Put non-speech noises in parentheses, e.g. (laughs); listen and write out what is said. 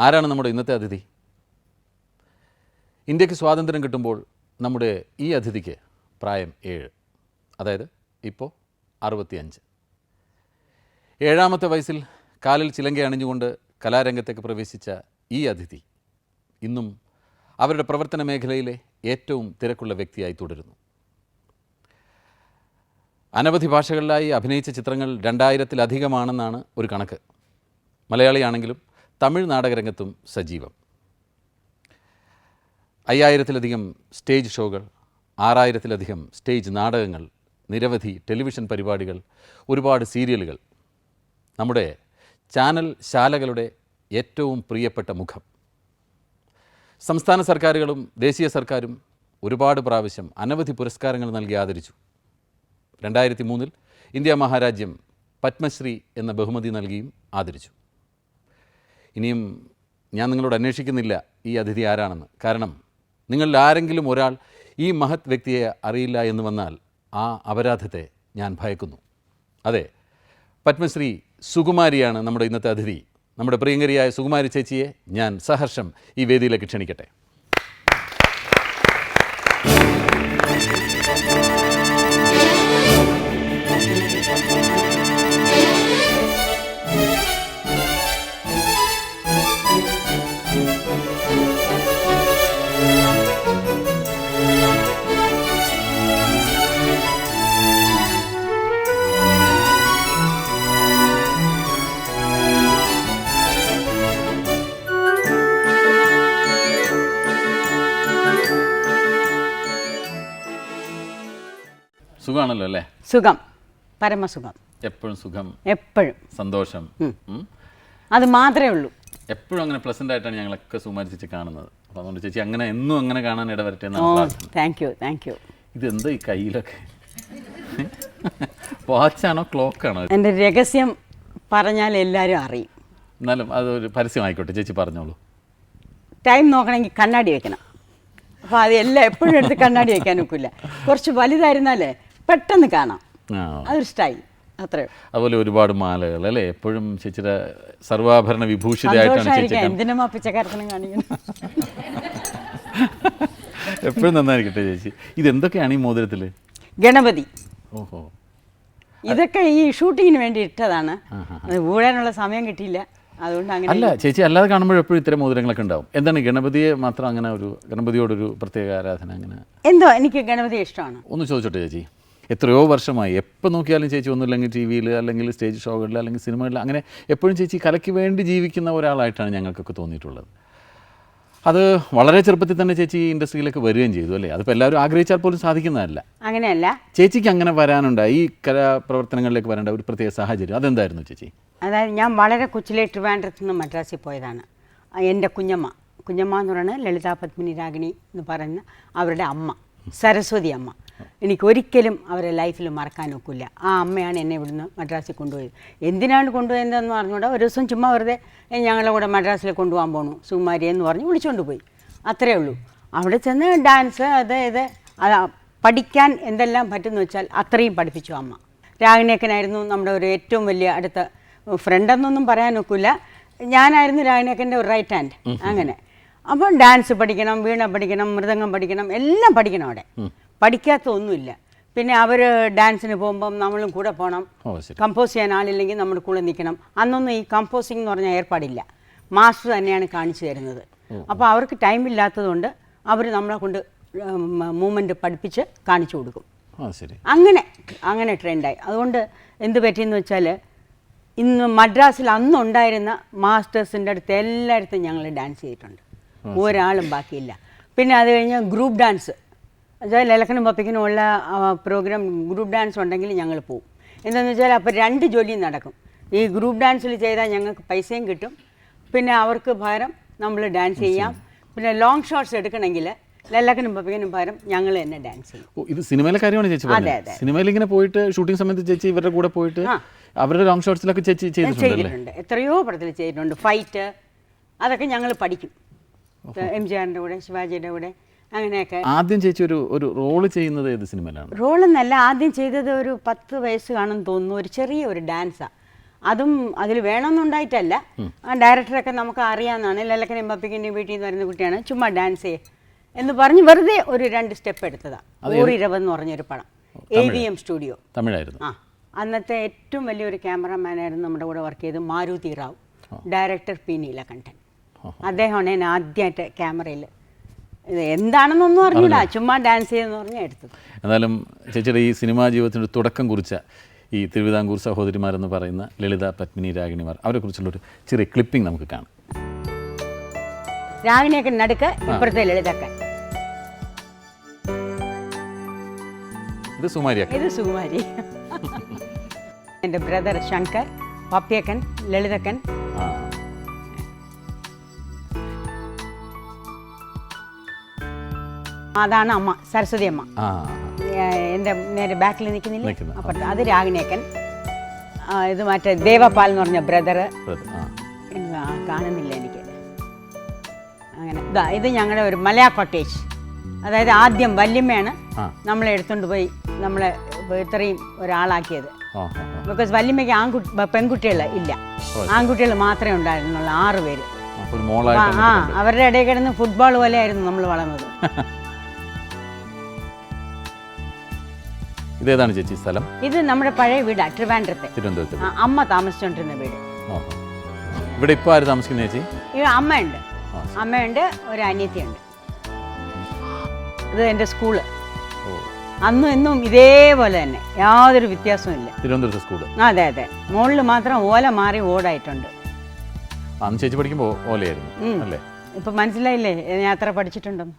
ആരാണ് നമ്മുടെ ഇന്നത്തെ അതിഥി? ഇന്ത്യയ്ക്ക് സ്വാതന്ത്ര്യം കിട്ടുമ്പോൾ നമ്മുടെ ഈ അതിഥിക്ക് പ്രായം ഏഴ് അതായത് ഇപ്പോൾ അറുപത്തിയഞ്ച്. ഏഴാമത്തെ വയസ്സിൽ കാലിൽ ചിലങ്ക അണിഞ്ഞുകൊണ്ട് കലാരംഗത്തേക്ക് പ്രവേശിച്ച ഈ അതിഥി ഇന്നും അവരുടെ പ്രവർത്തന മേഖലയിലെ ഏറ്റവും തിരക്കുള്ള വ്യക്തിയായി തുടരുന്നു. അനവധി ഭാഷകളിലായി അഭിനയിച്ച ചിത്രങ്ങൾ രണ്ടായിരത്തിലധികമാണെന്നാണ് ഒരു കണക്ക്. മലയാളിയാണെങ്കിലും തമിഴ് നാടകരംഗത്തും സജീവം. അയ്യായിരത്തിലധികം സ്റ്റേജ് ഷോകൾ ആറായിരത്തിലധികം സ്റ്റേജ് നാടകങ്ങൾ നിരവധി ടെലിവിഷൻ പരിപാടികൾ ഒരുപാട് സീരിയലുകൾ. നമ്മുടെ ചാനൽ ശാലകളുടെ ഏറ്റവും പ്രിയപ്പെട്ട മുഖം. സംസ്ഥാന സർക്കാരുകളും ദേശീയ സർക്കാരും ഒരുപാട് പ്രാവശ്യം അനവധി പുരസ്കാരങ്ങൾ നൽകി ആദരിച്ചു. രണ്ടായിരത്തി മൂന്നിൽ ഇന്ത്യ മഹാരാജ്യം പത്മശ്രീ എന്ന ബഹുമതി നൽകിയും ആദരിച്ചു. ഇനിയും ഞാൻ നിങ്ങളോട് അന്വേഷിക്കുന്നില്ല ഈ അതിഥി ആരാണെന്ന്. കാരണം നിങ്ങളിൽ ആരെങ്കിലും ഒരാൾ ഈ മഹത് വ്യക്തിയെ അറിയില്ല എന്ന് വന്നാൽ ആ അപരാധത്തെ ഞാൻ ഭയക്കുന്നു. അതെ പത്മശ്രീ സുകുമാരിയാണ് നമ്മുടെ ഇന്നത്തെ അതിഥി. നമ്മുടെ പ്രിയങ്കരിയായ സുകുമാരി ചേച്ചിയെ ഞാൻ സഹർഷം ഈ വേദിയിലേക്ക് ക്ഷണിക്കട്ടെ. സുഖമാണല്ലോ അല്ലേ? സുഖം. പരമസുഖം. എപ്പോഴും സുഖം. എപ്പോഴും. സന്തോഷം. അത് മാത്രമേ ഉള്ളൂ. എപ്പോഴും അങ്ങനെ പ്ലസന്റ് ആയിട്ടാണ് ഞങ്ങളൊക്കെ സുമാരി ചേച്ചി കാണുന്നത്. അപ്പോൾ അതുകൊണ്ട് ചേച്ചി അങ്ങനെ എന്നും അങ്ങനെ കാണാൻ ഇടവരട്ടെ എന്നാണ് താങ്ക് യു താങ്ക് യു ഇതെന്താ ഈ കയ്യിലൊക്കെ? വാച്ചാണോ ക്ലോക്കാണോ എന്റെ രഹസ്യം പറഞ്ഞാൽ എല്ലാവരും അറിയും. എന്നാലും അതൊരു പരസ്യമായിക്കോട്ടെ ചേച്ചി പറഞ്ഞോളൂ. ടൈം നോക്കണമെങ്കിൽ കണ്ണാടി വെക്കണം. അപ്പോൾ അത് എല്ലാം എപ്പോഴും എടുത്ത് കണ്ണാടി വെക്കാൻ ഒക്കില്ല. കുറച്ച് വലുതായിരുന്നാലേ പെട്ടെന്ന് കാണാം. ആ. അതൊരു സ്റ്റൈൽ അത്രേ അതുപോലെ ഒരുപാട് മാലകൾ അല്ലേ? എപ്പോഴും ചേച്ചിയുടെ സർവാഭരണ വിഭൂഷിതയായിട്ടാണ് ചേച്ചി എന്തിനും പിച്ചക്കാരത്തിനും കാണിക്കണം എപ്പോഴും നന്നായിരിക്കട്ടെ ചേച്ചി. ഇതെന്തൊക്കെയാണ് ഈ മോതിരത്തിൽ ഗണപതി. ഓഹോ. ഇതൊക്കെ ഈ ഷൂട്ടിങ്ങിന് വേണ്ടി ഇട്ടതാണ്. ഊഴാനുള്ള സമയം കിട്ടിയില്ല. അതുകൊണ്ട് അങ്ങനെ അല്ല ചേച്ചി അല്ലാതെ കാണുമ്പോൾ എപ്പോഴും ഇത്തരം മോതിരങ്ങളൊക്കെ ഉണ്ടാവും. എന്താണ് ഗണപതിയെ മാത്രം അങ്ങനെ ഒരു ഗണപതിയോടൊരു പ്രത്യേക ആരാധന അങ്ങനെ? എന്തോ എനിക്ക് ഗണപതി ഇഷ്ടമാണ്. ഒന്ന് ചോദിച്ചോട്ടെ ചേച്ചി. എത്രയോ വർഷമായി. എപ്പോൾ നോക്കിയാലും ചേച്ചി ഒന്നുമില്ലെങ്കിൽ ടി വിയിൽ അല്ലെങ്കിൽ സ്റ്റേജ് ഷോകളിൽ അല്ലെങ്കിൽ സിനിമകളിൽ അങ്ങനെ എപ്പോഴും ചേച്ചി കലയ്ക്ക് വേണ്ടി ജീവിക്കുന്ന ഒരാളായിട്ടാണ് ഞങ്ങൾക്കൊക്കെ തോന്നിയിട്ടുള്ളത്. അത് വളരെ ചെറുപ്പത്തിൽ തന്നെ ചേച്ചി ഇൻഡസ്ട്രിയിലേക്ക് വരികയും ചെയ്തു അല്ലേ? അതിപ്പോൾ എല്ലാവരും ആഗ്രഹിച്ചാൽ പോലും സാധിക്കുന്നതല്ല. അങ്ങനെയല്ല. ചേച്ചിക്ക് അങ്ങനെ വരാനുണ്ടായി. ഈ കലാപ്രവർത്തനങ്ങളിലേക്ക് വരേണ്ട ഒരു പ്രത്യേക സാഹചര്യം അതെന്തായിരുന്നു ചേച്ചി? അതായത് ഞാൻ വളരെ കൊച്ചിലെ ട്രിവാൻഡ്രത്ത് നിന്ന് മദ്രാസിൽ പോയതാണ്. എന്റെ കുഞ്ഞമ്മ. കുഞ്ഞമ്മ എന്ന് പറയുന്നത് ലളിതാ പത്മിനി രാഗിണി എന്ന് പറയുന്ന അവരുടെ അമ്മ സരസ്വതി അമ്മ. എനിക്ക് ഒരിക്കലും അവരെ ലൈഫിൽ മറക്കാൻ ഒക്കില്ല. ആ അമ്മയാണ് എന്നെ ഇവിടുന്ന് മദ്രാസിൽ കൊണ്ടുപോയത്. എന്തിനാണ് കൊണ്ടുപോയതെന്ന് പറഞ്ഞുകൂടെ? ഒരു ദിവസം ചുമ്മാ വെറുതെ "ഏ, ഞങ്ങളെ കൂടെ മദ്രാസിൽ കൊണ്ടുപോകാൻ പോണു സുകുമാരി എന്ന് പറഞ്ഞ് വിളിച്ചുകൊണ്ട് പോയി. അത്രേ ഉള്ളൂ. അവിടെ ചെന്ന് ഡാൻസ് അത് ഇത് അത് പഠിക്കാൻ എന്തെല്ലാം പറ്റുമെന്ന് വെച്ചാൽ അത്രയും പഠിപ്പിച്ചു അമ്മ. രാഗിണിയക്കനായിരുന്നു നമ്മുടെ ഒരു ഏറ്റവും വലിയ അടുത്ത ഫ്രണ്ടെന്നൊന്നും പറയാനൊക്കില്ല ഞാനായിരുന്നു രാഗിണിയക്കന്റെ ഒരു റൈറ്റ് ഹാൻഡ് അങ്ങനെ. അപ്പം ഡാൻസ് പഠിക്കണം വീണ പഠിക്കണം മൃദംഗം പഠിക്കണം എല്ലാം പഠിക്കണം അവിടെ. പഠിക്കാത്ത ഒന്നുമില്ല പിന്നെ അവർ ഡാൻസിന് പോകുമ്പം നമ്മളും കൂടെ പോകണം കമ്പോസ് ചെയ്യാൻ ആളില്ലെങ്കിൽ നമ്മുടെ കൂടെ നിൽക്കണം. അന്നൊന്നും ഈ കമ്പോസിംഗ് എന്ന് പറഞ്ഞ ഏർപ്പാടില്ല. മാസ്റ്റർ തന്നെയാണ് കാണിച്ചു തരുന്നത്. അപ്പോൾ അവർക്ക് ടൈം ഇല്ലാത്തതുകൊണ്ട് അവർ നമ്മളെ കൊണ്ട് മൂവ്മെന്റ് പഠിപ്പിച്ച് കാണിച്ചു കൊടുക്കും. അങ്ങനെ അങ്ങനെ ട്രെൻഡായി. അതുകൊണ്ട് എന്ത് പറ്റിയെന്ന് വെച്ചാൽ ഇന്ന് മദ്രാസിൽ അന്നുണ്ടായിരുന്ന മാസ്റ്റേഴ്സിന്റെ അടുത്ത് എല്ലായിടത്തും ഞങ്ങൾ ഡാൻസ് ചെയ്തിട്ടുണ്ട്. ഒരാളും ബാക്കിയില്ല. പിന്നെ അത് കഴിഞ്ഞ് ഗ്രൂപ്പ് ഡാൻസ്. ലലക്കനും പപ്പിക്കനും ഉള്ള പ്രോഗ്രാം ഗ്രൂപ്പ് ഡാൻസ് ഉണ്ടെങ്കിൽ ഞങ്ങൾ പോവും. എന്താണെന്ന് വെച്ചാൽ അപ്പോൾ രണ്ട് ജോലിയും നടക്കും. ഈ ഗ്രൂപ്പ് ഡാൻസിൽ ചെയ്താൽ ഞങ്ങൾക്ക് പൈസയും കിട്ടും. പിന്നെ അവർക്ക് ഭാരം നമ്മൾ ഡാൻസ് ചെയ്യാം. പിന്നെ ലോങ് ഷോട്ട്സ് എടുക്കണമെങ്കിൽ ലല്ലക്കനും പപ്പിക്കനും പകരം ഞങ്ങൾ തന്നെ ഡാൻസ് ചെയ്യും. ഇത് സിനിമയിലെ കാര്യമാണ് ചേച്ചി പറഞ്ഞത്. അതെ. സിനിമയിൽ ഇങ്ങനെ പോയിട്ട് ഷൂട്ടിംഗ് സമയത്ത് ചേച്ചി ഇവരുടെ കൂടെ പോയിട്ട് അവരുടെ ലോങ് ഷോട്ട്സിലൊക്കെ ചേച്ചി ചെയ്തിട്ടുണ്ട്. എത്രയോ പടത്തിൽ ചെയ്തിട്ടുണ്ട്. ഫൈറ്റ് അതൊക്കെ ഞങ്ങൾ പഠിക്കും. എം ജി ആറിന്റെ കൂടെ ശിവാജിയുടെ കൂടെ. അങ്ങനെയൊക്കെ. ആദ്യം ചേച്ചി ഒരു ഒരു റോൾ ചെയ്യുന്നത് ഏത് സിനിമയിലാണ്? റോളെന്നല്ല ആദ്യം ചെയ്തത് ഒരു പത്ത് വയസ്സ് കാണും തോന്നുന്നു ഒരു ചെറിയ ഒരു ഡാൻസാണ് അതും അതിൽ വേണമെന്നുണ്ടായിട്ടല്ല ആ ഡയറക്ടറൊക്കെ നമുക്ക് അറിയാവുന്നതാണ്. ലല്ലക്കൻ എമ്പപ്പിക്കിന്റെ വീട്ടിൽ നിന്ന് വരുന്ന കുട്ടിയാണ് ചുമ്മാ ഡാൻസ് ചെയ്യേ എന്ന് പറഞ്ഞ് വെറുതെ ഒരു രണ്ട് സ്റ്റെപ്പ് എടുത്തതാണ് ഊറിരവെന്ന് പറഞ്ഞൊരു പടം. എ വി എം സ്റ്റുഡിയോ തമിഴായിരുന്നു. ആ. അന്നത്തെ ഏറ്റവും വലിയൊരു ക്യാമറമാനായിരുന്നു നമ്മുടെ കൂടെ വർക്ക് ചെയ്ത് Maruti Rao. Director P Neelakantan. അദ്ദേഹമാണ് ഞാൻ ആദ്യമായിട്ട് ക്യാമറയിൽ എന്താണെന്നൊന്നും അറിഞ്ഞില്ല. ചുമ്മാ ഡാൻസ് ചെയ്യുന്ന പറഞ്ഞാൽ എടുത്തു. എന്നാലും ചേച്ചിയുടെ ഈ സിനിമാ ജീവിതത്തിന്റെ തുടക്കം കുറിച്ച ഈ തിരുവിതാംകൂർ സഹോദരിമാരെന്ന് പറയുന്ന ലളിത പത്മിനി രാഗിണിമാർ അവരെക്കുറിച്ചുള്ളൊരു ചെറിയ ക്ലിപ്പിംഗ് നമുക്ക് കാണാം. രാഗിണിയൊക്കെ നടുക്ക് ഇപ്പുറത്തെ ലളിതക്കൻ ഇത് സുമാരി ഇത് സുകുമാരി എന്റെ ബ്രദർ ശങ്കർ പപ്പ്യക്കൻ ലളിതക്കൻ അതാണ് അമ്മ സരസ്വതി അമ്മ. എന്റെ എന്റെ നേരെ ബാക്കിൽ നിൽക്കുന്നില്ല? നിൽക്കുന്ന, അപ്പുറത്ത് അത് രാഗിണിയക്കൻ. ഇത് മറ്റേ ദേവപാൽ എന്ന് പറഞ്ഞ ബ്രദർ കാണുന്നില്ല എനിക്ക്. അങ്ങനെ. ഇതാ ഇത് ഞങ്ങളുടെ ഒരു മലയാ കൊട്ടേജ് അതായത് ആദ്യം വല്യമ്മയാണ്. നമ്മളെ എടുത്തുകൊണ്ട് പോയി നമ്മളെ ഇത്രയും ഒരാളാക്കിയത്. ബിക്കോസ് വല്യമ്മയ്ക്ക് ആൺകുട്ടി പെൺകുട്ടികൾ ഇല്ല. ആൺകുട്ടികൾ മാത്രമേ ഉണ്ടായിരുന്നുള്ളൂ ആറ് പേര്. ആ അവരുടെ ഇടയിൽ കിടന്ന് ഫുട്ബോൾ പോലെയായിരുന്നു നമ്മൾ വളർന്നത്. (laughs) ഇതേതാണ് ചേച്ചി സ്ഥലം? ഇത് നമ്മുടെ പഴയ വീടാ ട്രിവാൻഡ്രത്തെ തിരുവനന്തപുരത്ത് ആ, അമ്മ താമസിച്ചോണ്ടിരുന്ന വീട്. ഇവിടെ ഇപ്പോൾ ആര് താമസിക്കുന്ന ചേച്ചി? ഈ അമ്മയുണ്ട്. ആ. അമ്മയുണ്ട് ഒരു അനിയത്തിയുണ്ട്. ഇത് എന്റെ സ്കൂൾ. ഓ. അന്നും ഇന്നും ഇതേപോലെ തന്നെ. യാതൊരു വ്യത്യാസവും ഇല്ല. തിരുവനന്തപുരത്ത് സ്കൂൾ? അതെ അതെ. മുകളിൽ മാത്രം ഓല മാറി ഓടായിട്ടുണ്ട്. അന്ന് ചേച്ചി പഠിക്കുമ്പോൾ ഓലയായിരുന്നു ഉം. അല്ലേ? ഇപ്പൊ മനസ്സിലായില്ലേ? ഞാൻ അത്ര പഠിച്ചിട്ടുണ്ടെന്ന്.